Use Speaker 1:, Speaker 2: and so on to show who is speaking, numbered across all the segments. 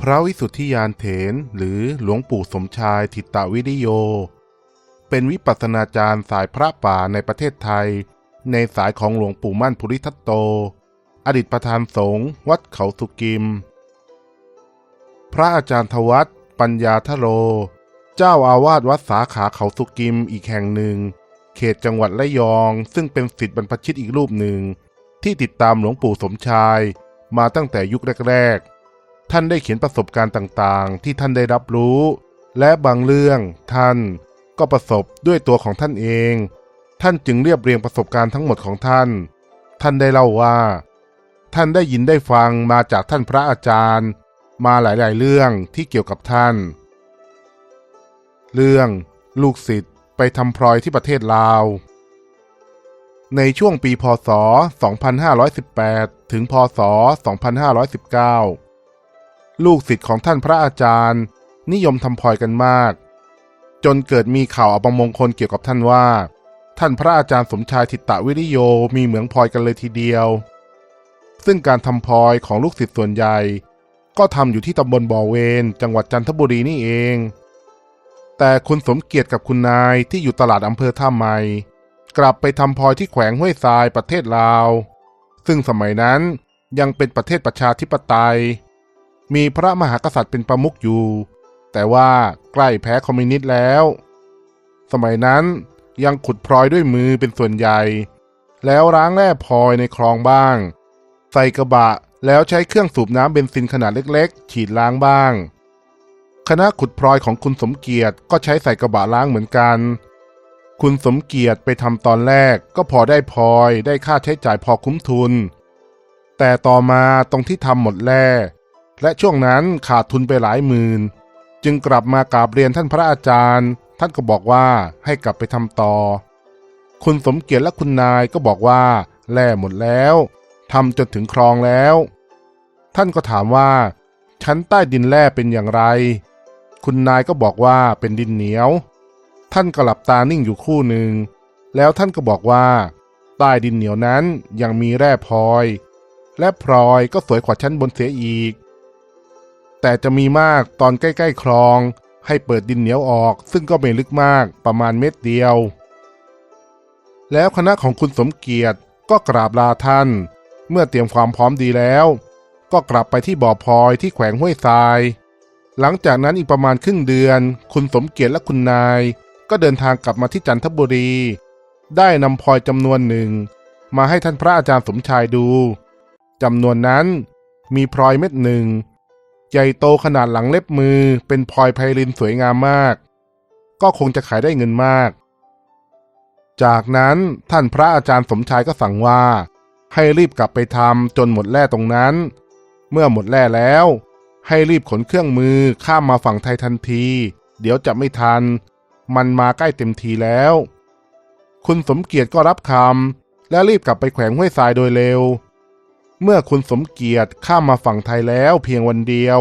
Speaker 1: พระวิสุทธิยานเถนหรือหลวงปู่สมชายทิตวิริโย เป็นวิปัสสนาจารย์สายพระป่าในประเทศไทย ในสายของหลวงปู่มั่นภูริทัตโต อดีตประธานสงฆ์วัดเขาสุกิม พระอาจารย์ทวัตปัญญาทโร เจ้าอาวาสวัดสาขาเขาสุกิมอีกแห่งหนึ่ง เขตจังหวัดระยอง ซึ่งเป็นศิษย์บรรพชิตอีกรูปหนึ่ง ที่ติดตามหลวงปู่สมชายมาตั้งแต่ยุคแรกๆ ท่านได้เขียนประสบการณ์ต่างๆ ที่ท่านได้รับรู้ และบางเรื่องท่านก็ประสบด้วยตัวของท่านเอง ท่านจึงเรียบเรียงประสบการณ์ทั้งหมดของท่าน ท่านได้เล่าว่า ท่านได้ยินได้ฟังมาจากท่านพระอาจารย์ มาหลายๆ เรื่องที่เกี่ยวกับท่าน เรื่องลูกศิษย์ไปทำพลอยที่ประเทศลาว ในช่วงปีพศ 2518 ถึงพศ 2519 ลูกศิษย์ของท่านพระอาจารย์ นิยมทำพลอยกันมาก จนเกิดมีข่าวอัปมงคลเกี่ยวกับท่านว่า ท่านพระอาจารย์สมชายทิตวิริโยมีเหมืองพลอยกันเลยทีเดียว ซึ่งการทำพลอยของลูกศิษย์ส่วนใหญ่ ก็ทำอยู่ที่ตำบลบ่อเวนจังหวัดจันทบุรีนี่เอง แต่คุณสมเกียรติกับคุณนายที่อยู่ตลาดอำเภอท่าใหม่กลับไปทำพลอยที่แขวงห้วยทรายประเทศลาว ซึ่งสมัยนั้นยังเป็นประเทศประชาธิปไตย มีพระมหากษัตริย์เป็นประมุขอยู่ แต่ว่าใกล้แพ้คอมมิวนิสต์แล้ว สมัยนั้นยังขุดพลอยด้วยมือเป็นส่วนใหญ่ แล้วล้างแร่พลอยในคลองบ้าง ใส่กระบะแล้วใช้เครื่องสูบน้ำเบนซินขนาดเล็กๆ ฉีดล้างบ้าง คณะขุดพลอยของคุณสมเกียรติก็ใช้ใส่กระบะล้างเหมือนกัน คุณสมเกียรติไปทำตอนแรกก็พอได้พลอยได้ค่าใช้จ่ายพอคุ้มทุน แต่ต่อมาตรงที่ทำหมดแร่ และช่วงนั้นขาดทุนไปหลายหมื่น จึงกลับมากราบเรียนท่านพระอาจารย์ ท่านก็บอกว่าให้กลับไปทำต่อ คุณสมเกียรติและคุณนายก็บอกว่าแร่หมดแล้วทำจนถึงคลองแล้ว ท่านก็ถามว่า ชั้นใต้ดินแร่เป็นอย่างไร คุณนายก็บอกว่าเป็นดินเหนียว ท่านก็หลับตานิ่งอยู่คู่หนึ่ง แล้วท่านก็บอกว่า ใต้ดินเหนียวนั้นยังมีแร่พลอย และพลอยก็สวยกว่าชั้นบนเสียอีก แต่จะมีมากตอนใกล้ ๆ คลอง ให้เปิดดินเหนียวออก ซึ่งก็ไม่ลึกมากประมาณเม็ดเดียว แล้วคณะของคุณสมเกียรติก็กราบลาท่าน เมื่อเตรียมความพร้อมดีแล้ว ก็กลับไปที่บ่อพลอยที่แขวงห้วยทราย หลังจากนั้นอีกประมาณครึ่งเดือน คุณสมเกียรติและคุณนาย ก็เดินทางกลับมาที่จันทบุรี ได้นำพลอยจำนวนหนึ่ง มาให้ท่านพระอาจารย์สมชายดูจำนวนนั้นมีพลอยเม็ดหนึ่ง ใหญ่โตขนาดหลังเล็บมือ เป็นพลอยไพลินสวยงามมาก ก็คงจะขายได้เงินมาก จากนั้นท่านพระอาจารย์สมชายก็สั่งว่า ให้รีบกลับไปทำจนหมดแร่ตรงนั้น เมื่อหมดแร่แล้ว ให้รีบขนเครื่องมือข้ามมาฝั่งไทยทันที เดี๋ยวจะไม่ทัน มันมาใกล้เต็มทีแล้ว คุณสมเกียรติก็รับคำและรีบกลับไปแขวงห้วยทรายโดยเร็ว เมื่อคุณสมเกียรติข้ามมาฝั่งไทยแล้วเพียงวันเดียว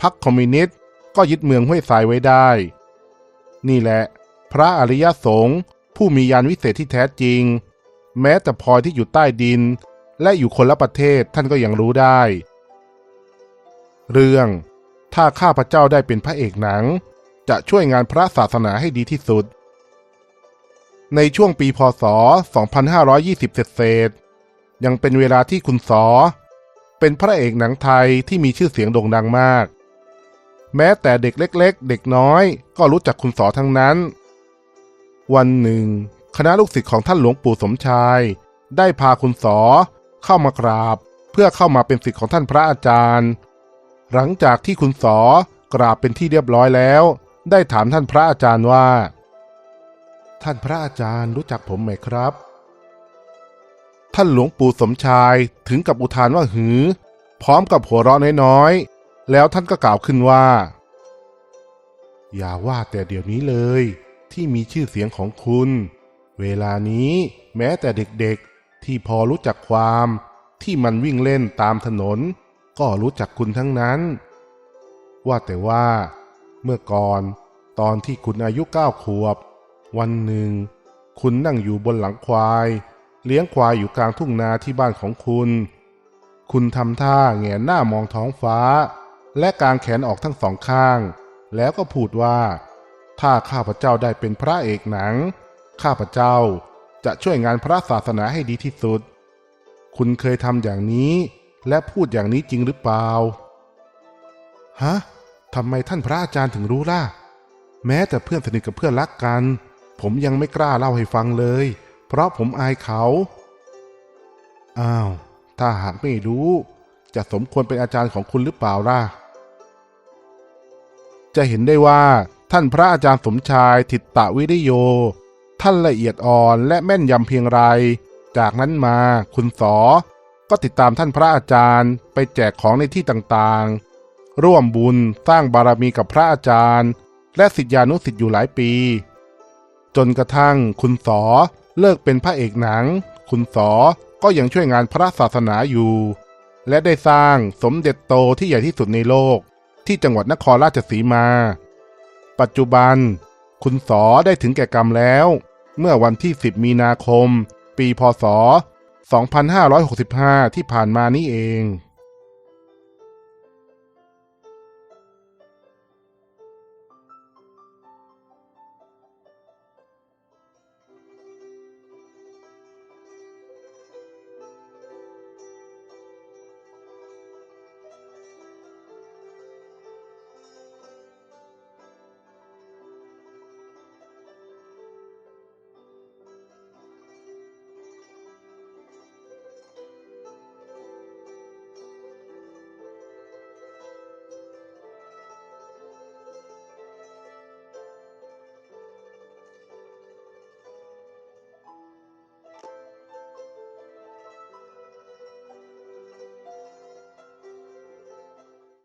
Speaker 1: พรรคคอมมิวนิสต์ก็ยึดเมืองห้วยทรายไว้ได้ นี่แหละ พระอริยสงฆ์ผู้มียานวิเศษที่แท้จริง แม้แต่พลอยที่อยู่ใต้ดิน และอยู่คนละประเทศท่านก็ยังรู้ได้ เรื่องถ้าข้าพเจ้าได้เป็นพระเอกหนัง จะช่วยงานพระศาสนาให้ดีที่สุด ในช่วงปีพศ 2520 เศษ ยังเป็นเวลาที่คุณสอ เป็นพระเอกหนังไทยที่มีชื่อเสียงโด่งดังมาก แม้แต่เด็กเล็ก ๆ เด็กน้อยก็รู้จักคุณสอทั้งนั้น วันหนึ่ง คณะลูกศิษย์ของท่านหลวงปู่สมชาย ได้พาคุณสอเข้ามากราบ เพื่อเข้ามาเป็นศิษย์ของท่านพระอาจารย์ หลังจากที่คุณสอกราบเป็นที่เรียบร้อยแล้ว ได้ถามท่านพระอาจารย์ว่า ท่านพระอาจารย์รู้จักผมไหมครับ ท่านหลวงปู่สมชายถึงกับอุทานว่าหือ พร้อมกับหัวเราะน้อยๆ แล้วท่านก็กล่าวขึ้นว่า อย่าว่าแต่เดี๋ยวนี้เลย ที่มีชื่อเสียงของคุณ เวลานี้แม้แต่เด็กๆ ที่พอรู้จักความที่มันวิ่งเล่นตามถนน ก็รู้จักคุณทั้งนั้น ว่าแต่ว่า เมื่อก่อนตอนที่คุณอายุเก้าขวบ วันหนึ่ง คุณนั่งอยู่บนหลังควาย เลี้ยงควายอยู่กลางทุ่งนาที่บ้านของคุณ คุณทำท่าแงนหน้ามองท้องฟ้า และกางแขนออกทั้งสองข้าง แล้วก็พูดว่า ถ้าข้าพเจ้าได้เป็นพระเอกหนัง ข้าพเจ้าจะช่วยงานพระศาสนาให้ดีที่สุด คุณเคยทำอย่างนี้ และพูดอย่างนี้จริงหรือเปล่า ฮะทำไมท่านพระอาจารย์ถึงรู้ล่ะ แม้แต่เพื่อนสนิทกับเพื่อนรักกัน ผมยังไม่กล้าเล่าให้ฟังเลย เพราะผมอายเขา อ้าว ถ้าหากไม่รู้ จะสมควรเป็นอาจารย์ของคุณหรือเปล่าล่ะ จะเห็นได้ว่า ท่านพระอาจารย์สมชายทิตตวิริโย ท่านละเอียดอ่อนและแม่นยำเพียงไร จากนั้นมาคุณสอ ก็ติดตามท่านพระอาจารย์ไปแจกของในที่ต่างๆ ร่วมบุญสร้างบารมีกับพระอาจารย์ และสิทธิานุสิทธิ์อยู่หลายปี จนกระทั่งคุณสอ เลิกเป็นพระเอกหนัง คุณสอก็ยังช่วยงานพระศาสนาอยู่ และได้สร้างสมเด็จโตที่ใหญ่ที่สุดในโลก ที่จังหวัดนครราชสีมา ปัจจุบัน คุณสอได้ถึงแก่กรรมแล้ว เมื่อวันที่ 10 มีนาคม ปีพศ 2565 ที่ผ่านมานี่เอง